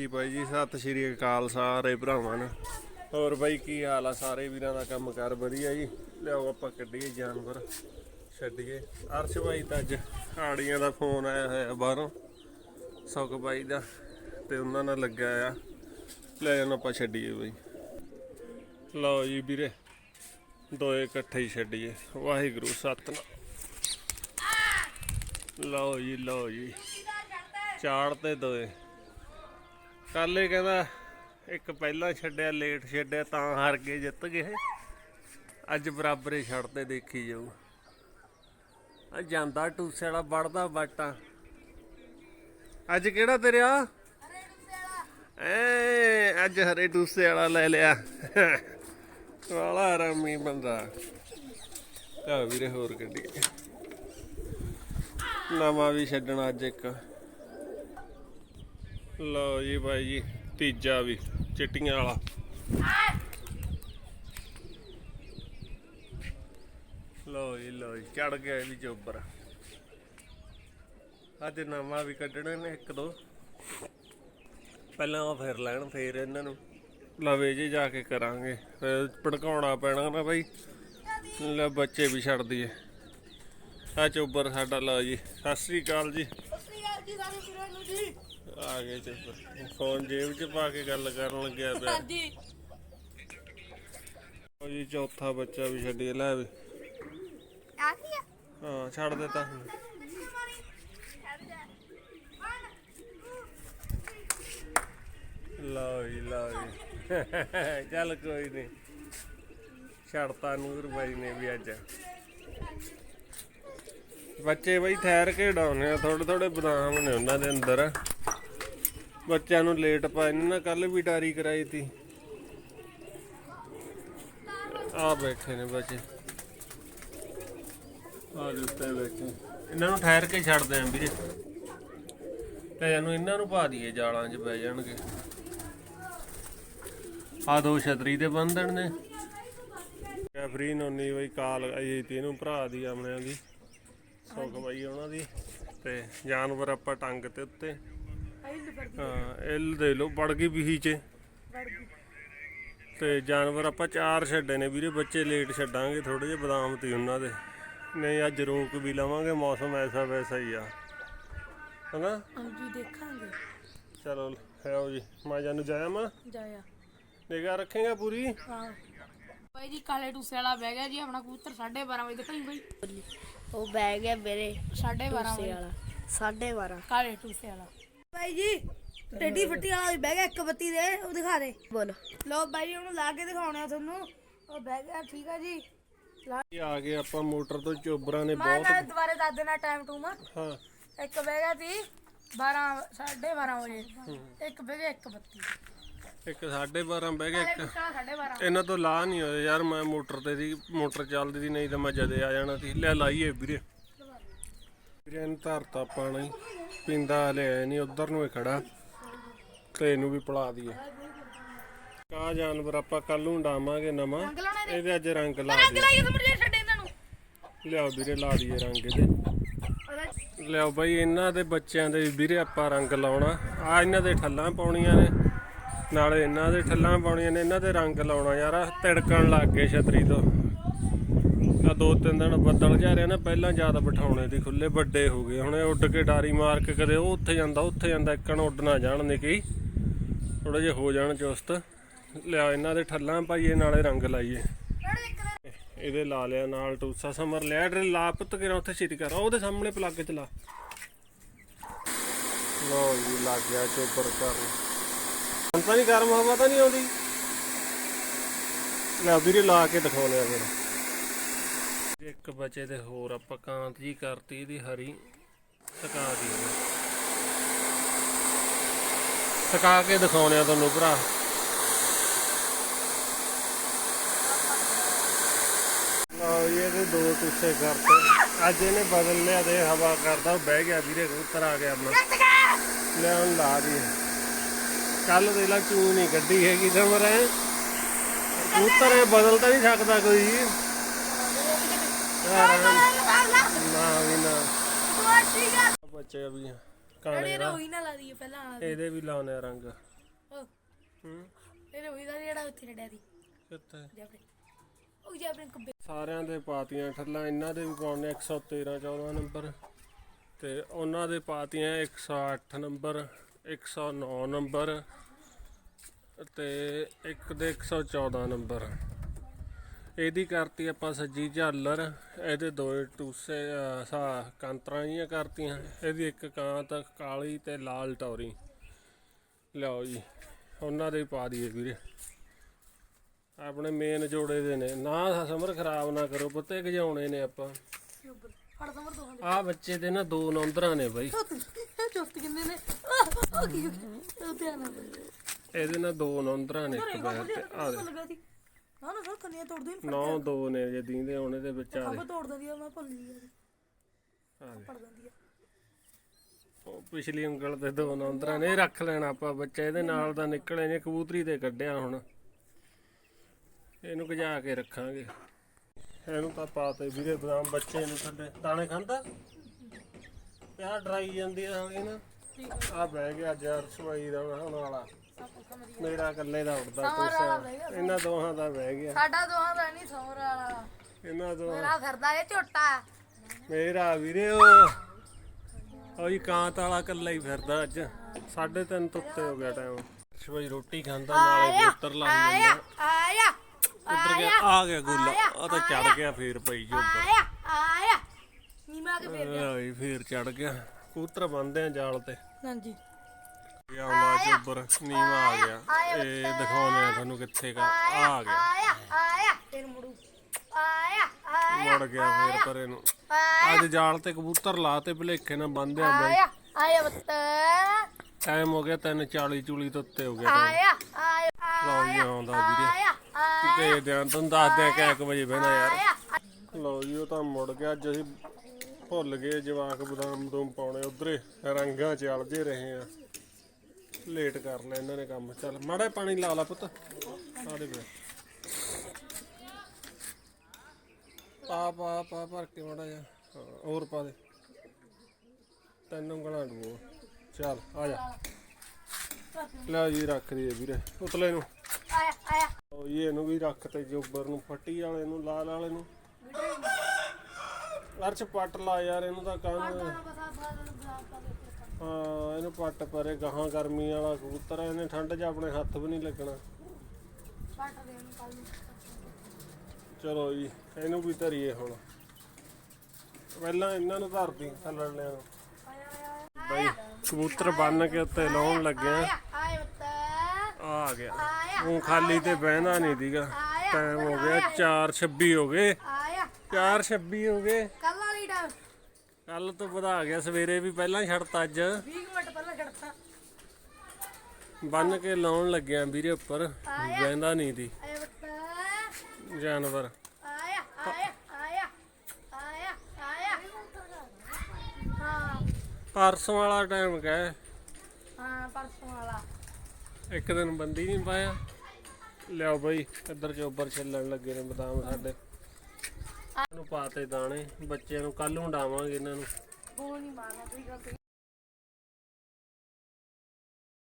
ਹਾਂਜੀ ਬਾਈ ਜੀ, ਸਤਿ ਸ਼੍ਰੀ ਅਕਾਲ ਸਾਰੇ ਭਰਾਵਾਂ ਨੂੰ। ਹੋਰ ਬਾਈ, ਕੀ ਹਾਲ ਆ? ਸਾਰੇ ਵੀਰਾਂ ਦਾ ਕੰਮ ਕਾਰ ਵਧੀਆ ਜੀ। ਲਿਆਓ ਆਪਾਂ ਕੱਢੀਏ ਜਾਨਵਰ, ਛੱਡੀਏ। ਅਰਸ਼ ਬਾਈ ਤਾਂ ਅੱਜ ਆੜੀਆਂ ਦਾ ਫੋਨ ਆਇਆ ਹੋਇਆ ਬਾਹਰੋਂ। ਸੁਖ ਬਾਈ ਦਾ ਤੇ ਉਹਨਾਂ ਨਾਲ ਲੱਗਿਆ ਆ। ਲੈ ਜਾਣਾ ਆਪਾਂ ਛੱਡੀਏ ਬਾਈ। ਲਓ ਜੀ ਵੀਰੇ, ਦੋਏ ਇਕੱਠੇ ਹੀ ਛੱਡੀਏ। ਵਾਹਿਗੁਰੂ, ਸਤਨਾਮ। ਲਓ ਜੀ ਲਓ ਜੀ। ਚਾੜ ਤੇ ਦੋਏ। ਕੱਲ ਇਹ ਕਹਿੰਦਾ, ਇੱਕ ਪਹਿਲਾਂ ਛੱਡਿਆ, ਲੇਟ ਛੱਡਿਆ, ਤਾਂ ਹਾਰ ਗਏ ਜਿੱਤ ਗਏ ਅੱਜ ਬਰਾਬਰੇ ਛੱਡਦੇ ਦੇਖੀ ਜਾਊ। ਆ ਜਾਂਦਾ ਟੂਸੇ ਵਾਲਾ ਵੜਦਾ ਬਾਟਾ ਅੱਜ ਕਿਹੜਾ ਤੇਰਿਆ ਐ, ਅੱਜ ਹਰੇ ਟੂਸੇ ਵਾਲਾ ਲੈ ਲਿਆ। ਵਾਲਾ ਆਰਾਮੀ ਬੰਦਾ। ਆ ਵੀਰੇ ਹੋਰ ਗੱਡੀ। ਨਵਾਂ ਵੀ ਛੱਡਣਾ ਅੱਜ ਇੱਕ। ਲਓ ਜੀ ਬਾਈ ਜੀ, ਤੀਜਾ ਵੀ, ਚਿੱਟੀਆਂ ਵਾਲਾ। ਲਓ ਜੀ ਲਓ ਜੀ ਚੜ ਗਿਆ ਇਹ ਵੀ ਚੋਬਰ ਅੱਜ ਨਵਾਂ ਵੀ ਕੱਢਣੇ ਨੇ ਇੱਕ ਦੋ। ਪਹਿਲਾਂ ਉਹ ਫਿਰ ਲੈਣ, ਫਿਰ ਇਹਨਾਂ ਨੂੰ। ਲਵੇ ਜੇ, ਜਾ ਕੇ ਕਰਾਂਗੇ। ਫਿਰ ਭੜਕਾਉਣਾ ਪੈਣਾ ਨਾ ਬਾਈ। ਲੈ ਬੱਚੇ ਵੀ ਛੱਡ ਦਈਏ। ਆ ਚੋਬਰ ਸਾਡਾ, ਲਓ ਜੀ, ਸਤਿ ਸ੍ਰੀ ਅਕਾਲ ਜੀ। ਆ ਗਏ ਚੋਬਰ ਫੋਨ ਜੇਬ 'ਚ ਪਾ ਕੇ ਗੱਲ ਕਰਨ ਲੱਗਿਆ ਪਿਆ। ਹਾਂਜੀ। ਉਹ ਜੀ ਚੌਥਾ ਬੱਚਾ ਵੀ ਛੱਡੀਏ ਲੈ ਵੀ। ਆ ਕੀ ਆ। ਹਾਂ ਛੱਡ ਦਿੱਤਾ ਹੁਣ ਲਓ ਜੀ ਲਓ ਜੀ। ਚੱਲ ਕੋਈ ਨਹੀਂ ਛੱਡਤਾ ਨੂਰ ਬਾਈ ਨੇ ਵੀ ਅੱਜ। ਬੱਚੇ ਬਈ ਠਹਿਰ ਕੇ ਡਾਉਨੇ ਆ ਥੋੜੇ ਥੋੜੇ ਬਦਾਮ ਨੇ ਉਹਨਾਂ ਦੇ ਅੰਦਰ। ਬੱਚਿਆਂ ਨੂੰ ਲੇਟ ਪਾਏ ਨੇ ਕੱਲ ਵੀ ਟਾਰੀ ਕਰਾਈ ਤੀ। ਆ ਬੈਠੇ ਨੇ ਬੱਚੇ। ਆ ਦੇ ਬੈਠੇ। ਇਹਨਾਂ ਨੂੰ ਠਹਿਰ ਕੇ ਛੱਡਦੇ ਆਂ ਵੀਰੇ। ਤੇ ਇਹਨੂੰ ਇਹਨਾਂ ਨੂੰ ਪਾ ਦਈਏ ਜਾਲਾਂ 'ਚ ਬਹਿ ਜਾਣਗੇ। ਆ ਦੋ ਛਤਰੀ ਦੇ ਬੰਧਣ ਨੇ। ਕੈਫਰੀ ਨੋਨੀ ਬਈ ਕਾਲ ਆਈ ਤੀ ਇਹਨੂੰ, ਭਰਾ ਦੀ, ਆਪਣਿਆਂ ਦੀ। ਸੁੱਖ ਬਈ ਉਹਨਾਂ ਦੀ। ਤੇ ਜਾਨਵਰ ਆਪਾਂ ਟੰਗ ਤੇ ਉੱਤੇ। ਹਾਂ ਇਹ ਦੇ ਲੋ ਵੜ ਗਈ ਬੀਹੀ 'ਚ। ਤੇ ਜਾਨਵਰ ਆਪਾਂ ਚਾਰ ਛੱਡੇ ਨੇ ਵੀਰੇ ਬੱਚੇ ਲੇਟ ਛੱਡਾਂਗੇ ਥੋੜੇ ਜਿਹੇ ਬਦਾਮ ਤੇ ਉਹਨਾਂ ਦੇ। ਨਹੀਂ ਅੱਜ ਰੋਕ ਵੀ ਲਵਾਂਗੇ ਮੌਸਮ ਐਸਾ ਵੈਸਾ ਹੀ ਆ। ਹਨਾ? ਹਾਂਜੀ ਦੇਖਾਂਗੇ। ਚਲੋ ਆਓ ਜੀ ਮੈਂ ਜਾਨੂੰ ਜਾਇਆ ਮਾਂ? ਜਾਇਆ। ਨਿਗਾਹ ਰੱਖੇਗਾ ਪੂਰੀ? ਹਾਂ। ਬਾਈ ਜੀ ਕਾਲੇ ਟੂਸੇ ਵਾਲਾ ਬਹਿ ਗਿਆ ਜੀ ਆਪਣਾ ਕਬੂਤਰ 12:30 ਵਜੇ ਦਿਖਾਈ ਬਾਈ। ਉਹ ਬਹਿ ਗਿਆ ਮੇਰੇ 12:30 ਟੂਸੇ ਵਜੇ। ਵਾਲਾ 12:30 ਕਾਲੇ ਟੂਸੇ ਵਾਲਾ। ਬਾਈ ਜੀ ਟੇਡੀ ਫੱਟੀ ਵੀ ਬਹਿ ਗਿਆ ਇੱਕ ਬੱਤੀ ਦੇ ਉਹ ਦਿਖਾ ਦੇ। ਬੋਲ। ਲੋ ਬਾਈ ਜੀ ਉਹਨੂੰ ਲਾ ਕੇ ਦਿਖਾਉਣੇ ਆ ਤੁਹਾਨੂੰ। ਉਹ ਬਹਿ ਗਿਆ ਠੀਕ ਆ ਜੀ। ਇਹ ਆ ਗਏ ਆਪਾਂ ਮੋਟਰ ਤੋਂ ਚੋਬਰਾਂ ਨੇ ਮੈਂ ਬਹੁਤ ਨਾ ਦੁਬਾਰੇ ਦੱਸ ਦੇਣਾ ਟਾਈਮ ਟੂਮ। ਹਾਂ। ਇੱਕ ਬਹਿ ਗਿਆ ਸੀ 12 12:30 ਵਜੇ। ਇੱਕ ਬਹਿ ਗਿਆ ਇੱਕ ਬੱਤੀ। ਇੱਕ 12:30 ਬਹਿ ਗਿਆ ਇੱਕ ਕਾ 12:30 ਇਹਨਾਂ ਤੋਂ ਲਾ ਨਹੀਂ ਹੋਇਆ ਯਾਰ ਮੈਂ ਮੋਟਰ ਤੇ ਦੀ ਮੋਟਰ ਚੱਲਦੀ ਸੀ ਨਹੀਂ ਤਾਂ ਮੈਂ ਜਦੇ ਆ ਜਾਣਾ ਸੀ। ਲੈ ਲਾਈਏ ਵੀਰੇ। ਇਹਨੂੰ ਧਰਤਾ ਪਾਣੀ ਪੀਂਦਾ ਆਇਆ ਨਹੀਂ ਉਧਰ ਨੂੰ ਹੀ ਖੜਾ। ਤੇ ਇਹਨੂੰ ਵੀ ਪਿਲਾ ਦਈਏ। ਕਾ ਜਾਨਵਰ ਆਪਾਂ ਕੱਲ ਨੂੰ ਡਾਵਾਂਗੇ ਨਵਾਂ। ਇਹਦੇ। ਅੱਜ ਰੰਗ ਲਾ ਦਈਏ। ਲਾਈਏ ਸਮਝ ਛੱਡੇ ਇਹਨਾਂ ਨੂੰ। ਲਿਆਓ ਵੀਰੇ ਲਾ ਦਈਏ ਰੰਗ ਇਹਦੇ। ਲਿਆਓ ਬਾਈ ਇਹਨਾਂ ਦੇ ਬੱਚਿਆਂ ਦੇ ਵੀਰੇ ਆਪਾਂ ਰੰਗ ਲਾਉਣਾ। ਆ ਇਹਨਾਂ ਦੇ ਠੱਲਾਂ ਪਾਉਣੀਆਂ ਨੇ। ਨਾਲੇ ਇਹਨਾਂ ਦੇ ਠੱਲਾਂ ਪਾਉਣੀਆਂ ਨੇ ਇਹਨਾਂ ਦੇ ਰੰਗ ਲਾਉਣਾ ਯਾਰ ਤਿੜਕਣ ਲੱਗ ਗਏ ਛਤਰੀ ਤੋਂ। ਦੋ ਤਿੰਨ ਦਿਨ ਬੱਦਲ ਜਾ ਰਿਹਾ ਨਾ, ਪਹਿਲਾਂ ਜ਼ਿਆਦਾ ਬਿਠਾਉਣੇ ਦੀ ਖੁੱਲੇ ਵੱਡੇ ਹੋ ਗਏ। ਹੁਣ ਇਹ ਉੱਡ ਕੇ ਡਾਰੀ ਮਾਰ ਕੇ ਕਦੇ ਉਹ ਉੱਥੇ ਜਾਂਦਾ ਉੱਥੇ ਜਾਂਦਾ, ਇੱਕਣ ਉੱਡ ਨਾ ਜਾਣ ਨਿੱਕੀ। ਥੋੜਾ ਜਿਹਾ ਹੋ ਜਾਣ ਚੁਸਤ। ਲਿਆ ਇਹਨਾਂ ਦੇ ਠੱਲਾਂ ਪਾਈਏ ਨਾਲੇ ਰੰਗ ਲਾਈਏ। ਇਹਦੇ ਲਾ ਲਿਆ ਨਾਲ ਟੂਸਾ ਸਮਰ ਲਿਆ ਡਰ ਲਾ ਪੁੱਤ ਉੱਥੇ ਛੇਤੀ ਕਰ ਉਹਦੇ ਸਾਹਮਣੇ ਪਲੱਗ ਚਲਾ ਲੋ। ਜੀ, ਲੱਗ ਗਿਆ ਚੋਪਰ ਕਰਨ ਤਾਂ ਨਹੀਂ ਗਰਮ ਹਵਾ ਤਾਂ ਨਹੀਂ ਆਉਂਦੀ। ਲੈ ਵੀਰੇ ਲਾ ਕੇ ਦਿਖਾਉਣੇ ਆ ਫਿਰ। ਇੱਕ ਬਚੇ ਤੇ ਹੋਰ ਆਪਾਂ ਕਾਂਤ ਜੀ ਕਰਤੀ ਇਹਦੀ ਹਰੀ ਸਕਾ ਦੀ ਸਕਾ ਕੇ ਦਿਖਾਉਣੇ ਆ ਤੁਹਾਨੂੰ ਭਰਾ। ਲਓ ਇਹਦੇ ਦੋ ਟੁੱਸੇ ਕਰਤੇ। ਅੱਜ ਇਹਨੇ ਬਦਲ ਲਿਆ ਤੇ ਹਵਾ ਕਰਦਾ ਬਹਿ ਗਿਆ ਵੀਰੇ ਕਬੂਤਰ ਆ ਗਿਆ ਆਪਣਾ। ਲੈ ਹੁਣ ਲਾ ਦੀ। ਕੱਲ ਦੇ ਲਾ ਚੂੰ ਨਹੀਂ ਕੱਢੀ ਹੈਗੀ ਸਮਰ ਹੈ। ਕਬੂਤਰ ਇਹ ਬਦਲ ਤਾਂ ਨਹੀਂ ਸਕਦਾ ਕੋਈ। ਨਾ ਵੀ ਨਾ। ਬੱਚੇ ਵੀ ਕਾਲੇ ਦਾ ਉਹੀ ਨਾ ਲਾ ਦਈਏ ਪਹਿਲਾਂ ਵਾਲਾ ਇਹਦੇ ਵੀ ਲਾਉਣੇ ਆ ਰੰਗ। ਹੂੰ ਇਹਨੇ ਉਹੀ ਦਾ ਜਿਹੜਾ ਉੱਥੇ ਰੜਿਆ ਦੀ ਕਿੱਥੇ? ਜੈਪਰੇ ਉਹ ਜੈਪਰੇ ਕੱਬੇ ਸਾਰਿਆਂ ਦੇ ਪਾਤੀਆਂ ਠੱਲਾਂ ਇਹਨਾਂ ਦੇ ਵੀ ਪਾਉਣੇ 113 14 ਨੰਬਰ। ਤੇ ਉਹਨਾਂ ਦੇ ਪਾਤੀਆਂ 108 ਨੰਬਰ 109 ਨੰਬਰ। ਤੇ ਇੱਕ ਦੇ 114 ਨੰਬਰ। ਇਹਦੀ ਕਰਤੀ ਆਪਾਂ ਸੱਜੀ ਝਾਲਰ ਇਹਦੇ ਦੋ ਟੂਸੇ ਸਾ ਕਾਂਤਰਾਂ ਜੀਆਂ ਕਰਤੀਆਂ। ਇਹਦੀ ਇੱਕ ਕਾਂਤ ਕਾਲੀ ਤੇ ਲਾਲ ਟੌਰੀ। ਲਿਆਓ ਜੀ ਉਹਨਾਂ ਦੇ ਪਾ ਦਈਏ ਵੀਰੇ। ਆਪਣੇ ਮੇਨ ਜੋੜੇ ਦੇ ਨੇ। ਨਾ ਸਮਰ ਖਰਾਬ ਨਾ ਕਰੋ ਪੁੱਤੇ ਗਜਾਉਣੇ ਨੇ ਆਪਾਂ। ਫੜ ਸਮਰ ਆ ਬੱਚੇ ਦੇ ਨਾ ਦੋ ਨੌਂਦਰਾਂ ਨੇ ਬਾਈ। ਚੁਸਤ ਕਿੰਨੇ ਨੇ? ਉਹ ਕੀ ਉਹ ਧਿਆਨ ਨਾਲ। ਇਹਦੇ ਨਾਲ ਦੋ ਨੌਂਦਰਾਂ ਨੇ ਇੱਕ ਤੇ। ਆ ਦੇ ਨਾ ਨਾ ਸਰ ਕੰਨੀਆਂ ਤੋੜ ਦੂੰ ਨੌ ਦੋ ਨੇ ਜੇ ਦੀਂਦੇ ਹੁਣ ਇਹਦੇ ਵਿੱਚ ਆ ਖੰਭ ਤੋੜ ਦਿੰਦੀ ਆ ਮੈਂ ਭੁੱਲ ਗਈ ਆ। ਪੜ ਦਿੰਦੀ ਆ। ਉਹ ਪਿਛਲੀ ਉਂਗਲ ਤੇ ਦੋ ਨੌਂਦਰਾਂ ਨੇ ਇਹ ਰੱਖ ਲੈਣਾ ਆਪਾਂ ਬੱਚਾ ਇਹਦੇ ਨਾਲ ਦਾ ਨਿਕਲੇ ਨੇ ਕਬੂਤਰੀ ਤੇ ਕੱਢਿਆ ਹੁਣ। ਇਹਨੂੰ ਗਜਾ ਕੇ ਰੱਖਾਂਗੇ। ਇਹਨੂੰ ਤਾਂ ਪਾਤੇ ਵੀਰੇ ਬਦਾਮ ਬੱਚੇ ਨੂੰ ਥੱਲੇ। ਦਾਣੇ ਖਾਂਦਾ? ਪਿਆ ਡਰਾਈ ਜਾਂਦੀ ਆ ਹਾਲੇ ਨਾ। ਆ। ਬਹਿ ਗਿਆ ਜਰ ਸਵਾਈ ਦਾ ਹੁਣ ਵਾਲਾ। ਮੇਰਾ ਇਕੱਲੇ ਦਾ ਉੱਡਦਾ ਕੋਈ ਇਹਨਾਂ ਦੋਹਾਂ ਦਾ ਬਹਿ ਗਿਆ। ਸਾਡਾ ਦੋਹਾਂ ਦਾ ਨਹੀਂ ਸਮਰ ਵਾਲਾ। ਇਹਨਾਂ ਦੋਹਾਂ ਮੇਰਾ ਫਿਰਦਾ ਇਹ ਝੋਟਾ। ਮੇਰਾ ਵੀਰੇ ਉਹ। ਉਹ ਜੀ ਕਾਂਤ ਵਾਲਾ ਇਕੱਲਾ ਹੀ ਫਿਰਦਾ ਅੱਜ। ਸਾਢੇ ਤਿੰਨ ਤੋਂ ਉੱਤੇ ਹੋ ਗਿਆ ਟਾਈਮ ਸ਼ਵਾਈ ਰੋਟੀ ਖਾਂਦਾ ਨਾਲੇ ਲੱਗ ਜਾਂਦਾ। ਆਇਆ ਗਿਆ ਆ ਗਿਆ ਗੁੱਲਾ। ਉਹ ਤਾਂ ਚੜ ਗਿਆ ਫੇਰ ਪਈ ਜੋ ਆਇਆ ਆਇਆ। ਨੀਮਾ ਕੇ ਫੇਰ ਆਈ ਫੇਰ ਚੜ ਗਿਆ। ਕਬੂਤਰ ਬੰਨਦੇ ਆ ਜਾਲ ਤੇ। ਹਾਂਜੀ। ਇਹ ਆਉਣਾ ਚੋਬਰ ਨੀਵਾ ਆ ਗਿਆ। ਇਹ ਦਿਖਾਉਂਦੇ ਆ ਤੁਹਾਨੂੰ ਕਿੱਥੇ ਕਾ ਆ ਗਿਆ। ਆਇਆ ਆਇਆ। ਫੇਰ ਮੁੜੂ। ਆਇਆ ਆਇਆ ਮੁੜ ਗਿਆ ਫੇਰ ਪਰੇ ਨੂੰ। ਅੱਜ ਜਾਲ ਤੇ ਕਬੂਤਰ ਲਾਤੇ ਭਲੇਖੇ ਨਾਲ ਬੰਨਦੇ ਆ ਬਾਈ। ਆਇਆ ਆਇਆ ਬੱਤ ਟਾਈਮ ਹੋ ਗਿਆ 3:40 ਚੂਲੀ ਤੋਂ ਉੱਤੇ ਹੋ ਗਿਆ। ਆਇਆ ਆਇਆ ਲਓ ਜੀ ਆਉਂਦਾ ਵੀਰੇ। ਆਇਆ ਆਇਆ। ਦੇ ਦਿਆਂ ਤੁਹਾਨੂੰ ਦੱਸਦੇ ਕਿ 1 ਵਜੇ ਬਹਿਣਾ ਯਾਰ। ਲਓ ਜੀ ਉਹ ਤਾਂ ਮੁੜ ਗਿਆ। ਅੱਜ ਅਸੀਂ ਭੁੱਲ ਗਏ ਜਵਾਕ ਬਦਾਮ ਬਦੂਮ ਪਾਉਣੇ। ਉਧਰੇ ਰੰਗਾਂ ਚ ਅਲਝੇ ਰਹੇ ਆ। ਲੇਟ ਕਰ ਲਿਆ ਇਹਨਾਂ ਨੇ ਕੰਮ। ਚੱਲ, ਮਾੜਾ ਪਾਣੀ ਲਾ ਲਾ ਪੁੱਤ। ਆ ਦੇ ਵੇ ਪਾ ਪਾ ਪਾ, ਭਰ ਕੇ ਮਾੜਾ ਜਿਹਾ। ਹੋਰ ਪਾ ਦੇ। ਤੈਨੂੰ ਉਂਗਲਾਂ ਡੂਓ। ਚੱਲ, ਆ ਜਾ। ਲੈ ਜੀ, ਰੱਖ ਦਈਏ ਵੀਰੇ। ਉਤਲੇ ਨੂੰ। ਆਇਆ ਆਇਆ ਉਹ ਇਹ ਇਹਨੂੰ ਵੀ ਰੱਖ ਤੇ ਜੋਬਰ ਨੂੰ ਫੱਟੀ ਵਾਲੇ ਨੂੰ, ਲਾਲ ਵਾਲੇ ਨੂੰ। ਅਰਚ ਪੱਟ ਲਾ ਯਾਰ, ਇਹਨੂੰ ਤਾਂ ਕੰਨ ਇਹਨੂੰ ਪੱਟ ਪਰੇ ਗਾਹਾਂ ਗਰਮੀ ਵਾਲਾ ਕਬੂਤਰ ਆ, ਇਹਨੇ ਠੰਡ 'ਚ ਆਪਣੇ ਹੱਥ ਵੀ ਨਹੀਂ ਲੱਗਣਾ। ਚਲੋ ਜੀ ਇਹਨੂੰ ਵੀ ਧਰੀਏ ਹੁਣ। ਪਹਿਲਾਂ ਇਹਨਾਂ ਨੂੰ ਧਰਦੀ ਥੱਲੜ ਲਿਆ। ਬਈ ਕਬੂਤਰ ਬੰਨ ਕੇ ਉੱਤੇ ਲਾਉਣ ਲੱਗਿਆ। ਆਇਆ ਬੱਤ ਆ ਗਿਆ। ਉਹ ਖਾਲੀ ਤੇ ਬਹਿਣਾ ਨਹੀਂ ਦੀਗਾ। ਟਾਈਮ ਹੋ ਗਿਆ 4:26 ਹੋ ਗਏ। ਆਇਆ। 4:26 ਹੋ ਗਏ। ਕੱਲ ਤੋਂ ਵਧਾ ਗਿਆ ਸਵੇਰੇ ਵੀ ਪਹਿਲਾਂ ਛੱਡਤਾ ਅੱਜ। 20 ਮਿੰਟ ਪਹਿਲਾਂ ਛੱਡਤਾ ਬੰਨ ਕੇ ਲਾਉਣ ਲੱਗਿਆ ਵੀਰੇ ਉੱਪਰ ਬਹਿੰਦਾ ਨਹੀਂ ਦੀ। ਆਇਆ ਜਾਨਵਰ। ਆਇਆ ਆਇਆ ਆਇਆ ਆਇਆ ਆਇਆ। ਹਾਂ। ਪਰਸੋਂ ਵਾਲਾ ਟਾਈਮ ਕਹੇ। ਹਾਂ ਪਰਸੋਂ ਵਾਲਾ। ਇੱਕ ਦਿਨ ਬੰਦੀ ਨਹੀਂ ਪਾਇਆ। ਲਿਆਓ ਬਈ ਇੱਧਰ ਚੋਬਰ ਚੱਲਣ ਲੱਗੇ ਨੇ ਬਦਾਮ ਸਾਡੇ। ਇਹਨੂੰ ਪਾਤੇ ਦਾਣੇ ਬੱਚਿਆਂ ਨੂੰ ਕੱਲ ਨੂੰ ਡਾਵਾਂਗੇ ਇਹਨਾਂ ਨੂੰ।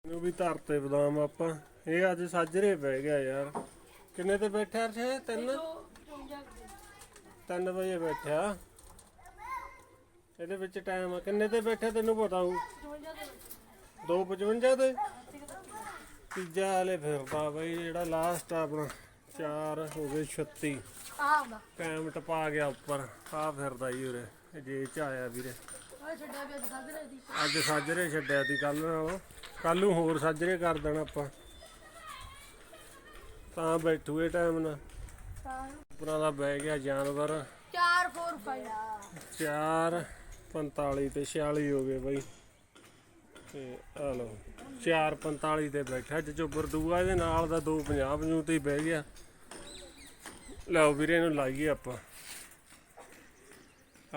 ਇਹਨੂੰ ਵੀ ਧਰਤੇ ਬਦਾਮ ਆਪਾਂ। ਇਹ ਅੱਜ ਸਾਜਰੇ ਪੈ ਗਿਆ ਯਾਰ। ਕਿੰਨੇ ਤੇ ਬੈਠਿਆ ਅਰਸ਼ ਤਿੰਨ? ਤਿੰਨ ਵਜੇ ਬੈਠਿਆ। ਇਹਦੇ ਵਿੱਚ ਟਾਈਮ ਆ। ਕਿੰਨੇ ਤੇ ਬੈਠਿਆ ਤੈਨੂੰ ਪਤਾ ਹੋਊ? 255 ਤੇ? ਤੀਜਾ ਹਲੇ ਫਿਰਦਾ ਬਈ ਜਿਹੜਾ ਲਾਸਟ ਆਪਣਾ। 4 ਹੋ ਗਏ 36 ਆ ਹੁੰਦਾ ਟਾਈਮ ਟਪਾ ਗਿਆ ਉੱਪਰ। ਆ ਫਿਰਦਾ ਹੀ ਉਰੇ ਜੇ ਚ ਆਇਆ ਵੀਰੇ। ਉਹ ਛੱਡਿਆ ਵੀ ਅੱਜ ਸਾਜਰੇ ਦੀ ਅੱਜ ਸਾਜਰੇ ਛੱਡਿਆ ਤੀ ਕੱਲ ਕੱਲ ਨੂੰ ਹੋਰ ਸਾਜਰੇ ਕਰ ਦੇਣਾ ਆਪਾਂ। ਤਾਂ ਬੈਠੂਏ ਟਾਈਮ ਨਾਲ। ਉਪਰਾਂ ਦਾ ਬਹਿ ਗਿਆ ਜਾਨਵਰ। 4 4 5 4 45 ਤੇ 46 ਹੋ ਗਏ ਬਈ। ਤੇ ਆ ਲਓ 4 45 ਤੇ ਬੈਠਾ ਅੱਜ ਚੋਬਰ ਦੂਆ ਨਾਲ ਦਾ 250 ਨੂੰ ਤੇ ਹੀ ਬਹਿ ਗਿਆ। ਲਓ ਵੀਰੇ ਇਹਨੂੰ ਲਾਈਏ ਆਪਾਂ।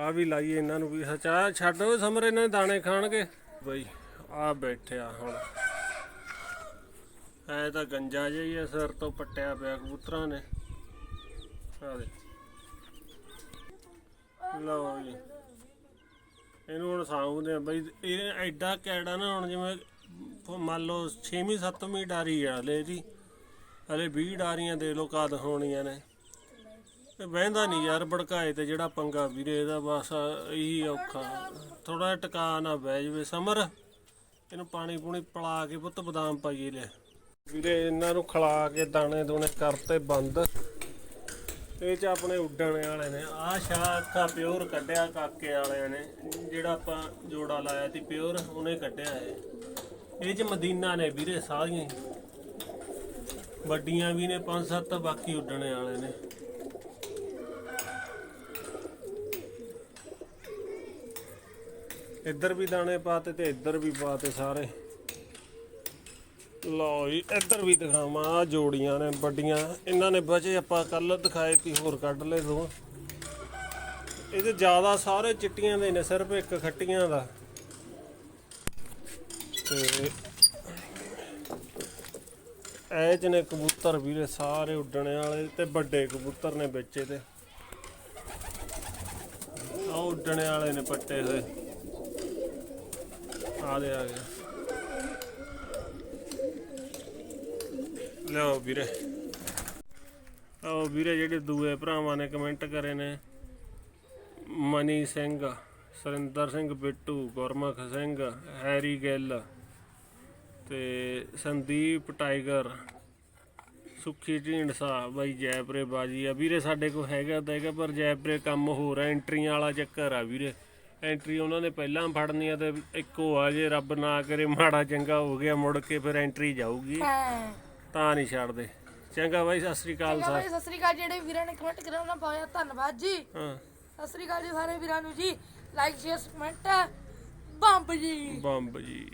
ਆ ਵੀ ਲਾਈਏ ਇਹਨਾਂ ਨੂੰ ਵੀ। ਹਚਾ ਛੱਡ ਸਮਰ, ਇਹਨਾਂ ਦੇ ਦਾਣੇ ਖਾਣਗੇ। ਬਈ ਆ ਬੈਠਿਆ ਹੁਣ। ਐ ਤਾਂ ਗੰਜਾ ਜਿਹਾ ਹੀ ਆ, ਸਿਰ ਤੋਂ ਪੱਟਿਆ ਪਿਆ ਕਬੂਤਰਾਂ ਨੇ। ਆ ਦੇ ਲਓ ਜੀ। ਇਹਨੂੰ ਹੁਣ ਸਾਂਭਦੇ ਆ ਬਈ, ਇਹ ਐਡਾ ਕੈੜਾ ਨਾ ਹੁਣ ਜਿਵੇਂ ਮੰਨ ਲਓ 6ਵੀਂ 7ਵੀਂ ਡਾਰੀ ਆ ਹਲੇ ਜੀ ਹਲੇ 20 ਡਾਰੀਆਂ ਦੇ ਲੋ ਕਦ ਹੋਣੀਆਂ ਨੇ। ਤੇ ਬਹਿੰਦਾ ਨਹੀਂ ਯਾਰ ਭੜਕਾਏ ਤੇ ਜਿਹੜਾ ਪੰਗਾ ਵੀਰੇ, ਇਹਦਾ ਬਸ ਇਹੀ ਔਖਾ। ਥੋੜਾ ਜਿਹਾ ਟਿਕਾ ਨਾ ਬਹਿ ਜਵੇ ਸਮਰ। ਇਹਨੂੰ ਪਾਣੀ ਪੂਣੀ ਪਲਾ ਕੇ ਪੁੱਤ ਬਦਾਮ ਪਾਈਏ ਲੈ ਵੀਰੇ, ਇਹਨਾਂ ਨੂੰ ਖਲਾ ਕੇ ਦਾਣੇ ਦੂਣੇ ਕਰਤੇ ਬੰਦ। ਇਹ ਚ ਆਪਣੇ ਉੱਡਣ ਵਾਲੇ ਨੇ। ਆਹ ਸ਼ਾਖਾ ਪਿਓਰ ਕੱਢਿਆ ਕਾਕੇ ਵਾਲਿਆਂ ਨੇ। ਜਿਹੜਾ ਆਪਾਂ ਜੋੜਾ ਲਾਇਆ ਸੀ ਪਿਓਰ ਉਹਨੇ ਕੱਢਿਆ ਇਹ। ਇਹ ਚ ਮਦੀਨਾ ਨੇ ਵੀਰੇ, ਸਾਰੀਆਂ ਵੱਡੀਆਂ ਵੀ ਨੇ ਪੰਜ ਸੱਤ ਬਾਕੀ ਉੱਡਣੇ ਵਾਲੇ ਨੇ। ਇੱਧਰ ਵੀ ਦਾਣੇ ਪਾਤੇ ਤੇ ਇੱਧਰ ਵੀ ਪਾਤੇ ਸਾਰੇ। ਲਓ ਜੀ, ਇੱਧਰ ਵੀ ਦਿਖਾਵਾਂ ਆ ਜੋੜੀਆਂ ਨੇ ਵੱਡੀਆਂ। ਇਹਨਾਂ ਨੇ ਬਚੇ ਆਪਾਂ ਕੱਲ ਦਿਖਾਏ ਤੀ ਹੋਰ ਕੱਢ ਲਏ ਦੋ। ਇਹਦੇ ਜ਼ਿਆਦਾ ਸਾਰੇ ਚਿੱਟੀਆਂ ਦੇ ਨੇ, ਸਿਰਫ ਇੱਕ ਖੱਟੀਆਂ ਦਾ। ਤੇ ਐ ਚ ਨੇ ਕਬੂਤਰ ਵੀਰੇ, ਸਾਰੇ ਉੱਡਣ ਵਾਲੇ ਤੇ ਵੱਡੇ ਕਬੂਤਰ ਨੇ ਵਿੱਚ ਤੇ ਆ ਉੱਡਣ ਵਾਲੇ ਨੇ ਪੱਟੇ ਹੋਏ। ਆ ਦੇ ਆ ਗਿਆ। ਲਓ ਵੀਰੇ। ਆਓ ਵੀਰੇ ਜਿਹੜੇ ਦੂਏ ਭਰਾਵਾਂ ਨੇ ਕਮੈਂਟ ਕਰੇ ਨੇ। ਮਨੀ ਸਿੰਘ, ਸਰਿੰਦਰ ਸਿੰਘ, ਬਿੱਟੂ, ਗੁਰਮੁਖ ਸਿੰਘ, ਹੈਰੀ ਗਿੱਲ ਤੇ ਸੰਦੀਪ ਟਾਈਗਰ, ਸੁੱਖੀ ਢੀਂਡਸਾ, ਬਾਈ ਜੈਪਰੇ ਬਾਜੀ ਆ। ਵੀਰੇ ਸਾਡੇ ਕੋਲ ਹੈਗਾ ਤਾਂ ਹੈਗਾ, ਪਰ ਜੈਪਰੇ ਕੰਮ ਹੋ ਰਿਹਾ ਐਂਟਰੀਆਂ ਵਾਲਾ ਚੱਕਰ ਆ ਵੀਰੇ। ਐਂਟਰੀ ਉਹਨਾਂ ਨੇ ਪਹਿਲਾਂ ਫੜਨੀ ਆ ਤੇ ਇੱਕੋ ਆ ਜੇ, ਰੱਬ ਨਾ ਕਰੇ, ਮਾੜਾ ਚੰਗਾ ਹੋ ਗਿਆ, ਮੁੜ ਕੇ ਫਿਰ ਐਂਟਰੀ ਜਾਊਗੀ। ਹਾਂ। ਤਾਂ ਨਹੀਂ ਛੱਡਦੇ। ਚੰਗਾ ਬਾਈ ਸਤਿ ਸ੍ਰੀ ਅਕਾਲ ਚੰਗਾ ਸਰ। ਸਤਿ ਸ੍ਰੀ ਅਕਾਲ। ਜਿਹੜੇ ਵੀਰਾਂ ਨੇ ਕਮੈਂਟ ਕਰਿਆ ਉਹਨਾਂ ਪਾਇਆ ਧੰਨਵਾਦ ਜੀ। ਹਾਂ। ਸਤਿ ਸ੍ਰੀ ਅਕਾਲ ਜੀ ਸਾਰੇ ਵੀਰਾਂ ਨੂੰ ਜੀ। ਲਾਈਕ ਸ਼ੇਅਰ ਕਮੈਂਟ ਬੰਬ ਜੀ। ਬੰਬ ਜੀ।